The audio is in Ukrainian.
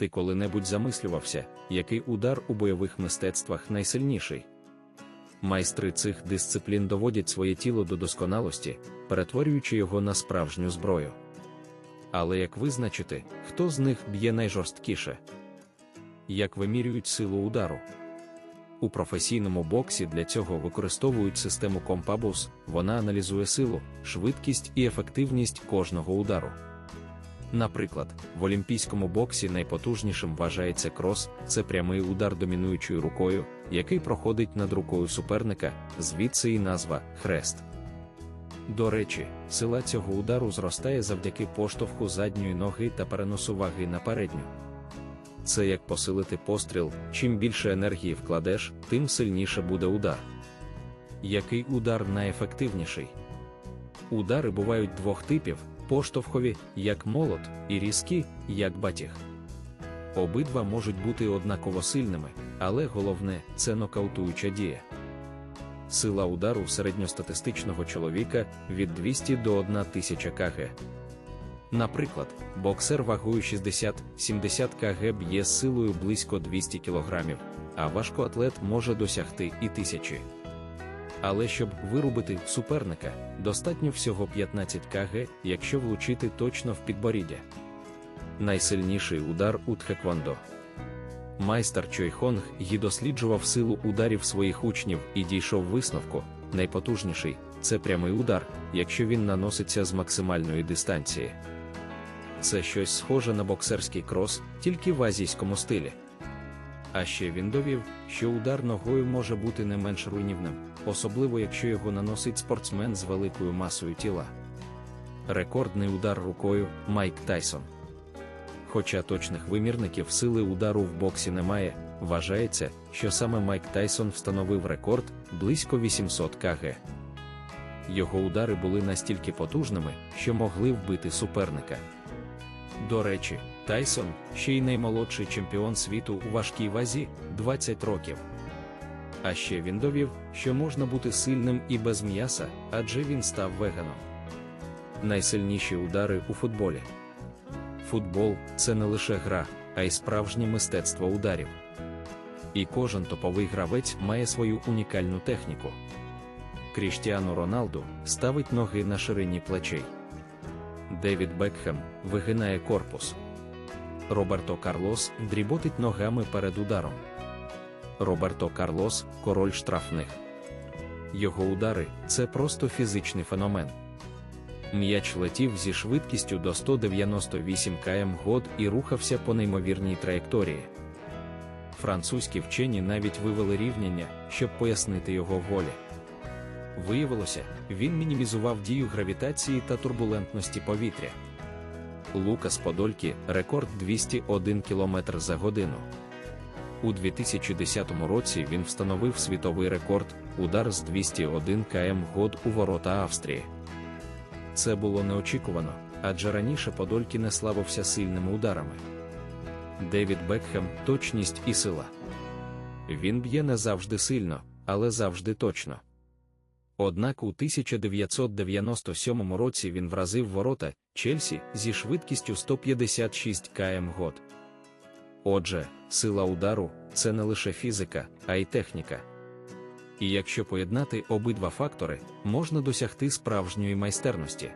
Ти коли-небудь замислювався, який удар у бойових мистецтвах найсильніший? Майстри цих дисциплін доводять своє тіло до досконалості, перетворюючи його на справжню зброю. Але як визначити, хто з них б'є найжорсткіше? Як вимірюють силу удару? У професійному боксі для цього використовують систему Компабус, вона аналізує силу, швидкість і ефективність кожного удару. Наприклад, в олімпійському боксі найпотужнішим вважається крос, це прямий удар домінуючою рукою, який проходить над рукою суперника, звідси і назва хрест. До речі, сила цього удару зростає завдяки поштовху задньої ноги та переносу ваги на передню. Це як посилити постріл, чим більше енергії вкладеш, тим сильніше буде удар. Який удар найефективніший? Удари бувають двох типів: поштовхові, як молот, і різкі, як батіг. Обидва можуть бути однаково сильними, але головне це нокаутуюча дія. Сила удару середньостатистичного чоловіка від 200 до 1000 кг. Наприклад, боксер вагою 60-70 кг б'є силою близько 200 кг, а важкоатлет може досягти і тисячі. Але щоб вирубити суперника, достатньо всього 15 кг, якщо влучити точно в підборіддя. Найсильніший удар у тхеквондо. Майстер Чойхонг ї досліджував силу ударів своїх учнів і дійшов висновку, найпотужніший це прямий удар, якщо він наноситься з максимальної дистанції. Це щось схоже на боксерський крос, тільки в азійському стилі. А ще він довів, що удар ногою може бути не менш руйнівним, особливо якщо його наносить спортсмен з великою масою тіла. Рекордний удар рукою Майк Тайсон. Хоча точних вимірників сили удару в боксі немає, вважається, що саме Майк Тайсон встановив рекорд близько 800 кг. Його удари були настільки потужними, що могли вбити суперника. До речі, Тайсон ще й наймолодший чемпіон світу у важкій вазі 20 років. А ще він довів, що можна бути сильним і без м'яса, адже він став веганом. Найсильніші удари у футболі. Футбол це не лише гра, а й справжнє мистецтво ударів. І кожен топовий гравець має свою унікальну техніку. Кріштіану Роналду ставить ноги на ширині плечей. Девід Бекхем вигинає корпус. Роберто Карлос дріботить ногами перед ударом. Роберто Карлос король штрафних. Його удари це просто фізичний феномен. М'яч летів зі швидкістю до 198 км год і рухався по неймовірній траєкторії. Французькі вчені навіть вивели рівняння, щоб пояснити його волі. Виявилося, він мінімізував дію гравітації та турбулентності повітря. Лукас Подолькі рекорд 201 км за годину. У 2010 році він встановив світовий рекорд удар з 201 км год у ворота Австрії. Це було неочікувано, адже раніше Подолькі не славився сильними ударами. Девід Бекхем точність і сила. Він б'є не завжди сильно, але завжди точно. Однак у 1997 році він вразив ворота Чельсі зі швидкістю 156 км год. Отже, сила удару це не лише фізика, а й техніка. І якщо поєднати обидва фактори, можна досягти справжньої майстерності.